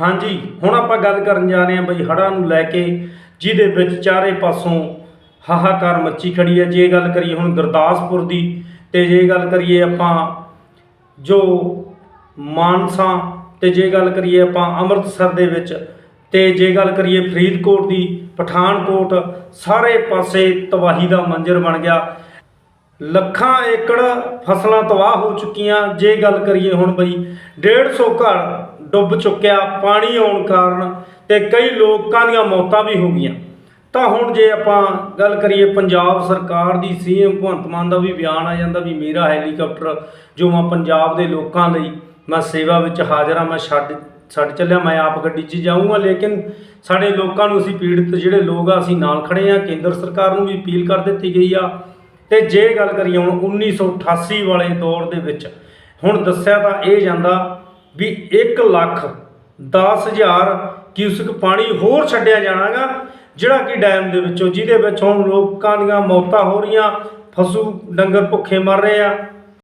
ਹਾਂਜੀ, ਹੁਣ ਆਪਾਂ ਗੱਲ ਕਰਨ ਜਾ ਰਹੇ ਹਾਂ ਬਈ ਹੜ੍ਹਾਂ ਨੂੰ ਲੈ ਕੇ, ਜਿਹਦੇ ਵਿੱਚ ਚਾਰੇ ਪਾਸੋਂ ਹਾਹਾਕਾਰ ਮੱਚੀ ਖੜੀ ਹੈ। ਜੇ ਗੱਲ ਕਰੀਏ ਹੁਣ ਗੁਰਦਾਸਪੁਰ ਦੀ, ਤੇ ਜੇ ਗੱਲ ਕਰੀਏ ਆਪਾਂ ਜੋ ਮਾਨਸਾ, ਤੇ ਜੇ ਗੱਲ ਕਰੀਏ ਆਪਾਂ ਅੰਮ੍ਰਿਤਸਰ ਦੇ ਵਿੱਚ, ਤੇ ਜੇ ਗੱਲ ਕਰੀਏ ਫਰੀਦਕੋਟ ਦੀ, ਪਠਾਨਕੋਟ, ਸਾਰੇ ਪਾਸੇ ਤਬਾਹੀ ਦਾ ਮੰਜ਼ਰ ਬਣ ਗਿਆ। ਲੱਖਾਂ ਏਕੜ ਫਸਲਾਂ ਤਬਾਹ ਹੋ ਚੁੱਕੀਆਂ। ਜੇ ਗੱਲ ਕਰੀਏ ਹੁਣ ਬਈ 150 ਘਰ ਡੁੱਬ ਚੁੱਕਿਆ, ਪਾਣੀ ਆਉਣ ਕਾਰਨ ਤੇ ਕਈ ਲੋਕਾਂ ਦੀਆਂ ਮੌਤਾਂ ਵੀ ਹੋ ਗਈਆਂ। ਤਾਂ ਹੁਣ ਜੇ ਆਪਾਂ ਗੱਲ ਕਰੀਏ ਪੰਜਾਬ ਸਰਕਾਰ ਦੀ, ਸੀਐਮ ਭਗਵੰਤ ਮਾਨ ਦਾ ਵੀ ਬਿਆਨ ਆ ਜਾਂਦਾ ਵੀ ਮੇਰਾ ਹੈਲੀਕਾਪਟਰ ਜੋ ਮੈਂ ਪੰਜਾਬ ਦੇ ਲੋਕਾਂ ਲਈ, ਮੈਂ ਸੇਵਾ ਵਿੱਚ ਹਾਜ਼ਰ ਹਾਂ ਮੈਂ ਛੱਡ ਛੱਡ ਚੱਲਿਆ, ਮੈਂ ਆਪ ਗੱਡੀ 'ਚ ਜਾਊਂਗਾ, ਲੇਕਿਨ ਸਾਡੇ ਲੋਕਾਂ ਨੂੰ ਅਸੀਂ ਪੀੜਤ ਜਿਹੜੇ ਲੋਕ ਆ, ਅਸੀਂ ਨਾਲ ਖੜੇ ਆ, ਕੇਂਦਰ ਸਰਕਾਰ ਨੂੰ ਵੀ ਅਪੀਲ ਕਰ ਦਿੱਤੀ ਗਈ ਆ। ਤੇ ਜੇ ਗੱਲ ਕਰੀਏ ਹੁਣ 1988 ਵਾਲੇ ਦੌਰ ਦੇ ਵਿੱਚ, ਹੁਣ ਦੱਸਿਆ ਤਾਂ ਇਹ ਜਾਂਦਾ ਵੀ 1 ਲੱਖ 10000 ਕਿਊਸਕ ਪਾਣੀ ਹੋਰ ਛੱਡਿਆ ਜਾਣਾਗਾ, ਜਿਹੜਾ ਕਿ ਡੈਮ ਦੇ ਵਿੱਚੋਂ, ਜਿਹਦੇ ਵਿੱਚ ਹੁਣ ਲੋਕਾਂ ਦੀਆਂ ਮੌਤਾਂ ਹੋ ਰਹੀਆਂ, ਫਸੂ ਡੰਗਰ ਭੁੱਖੇ ਮਰ ਰਹੇ ਆ।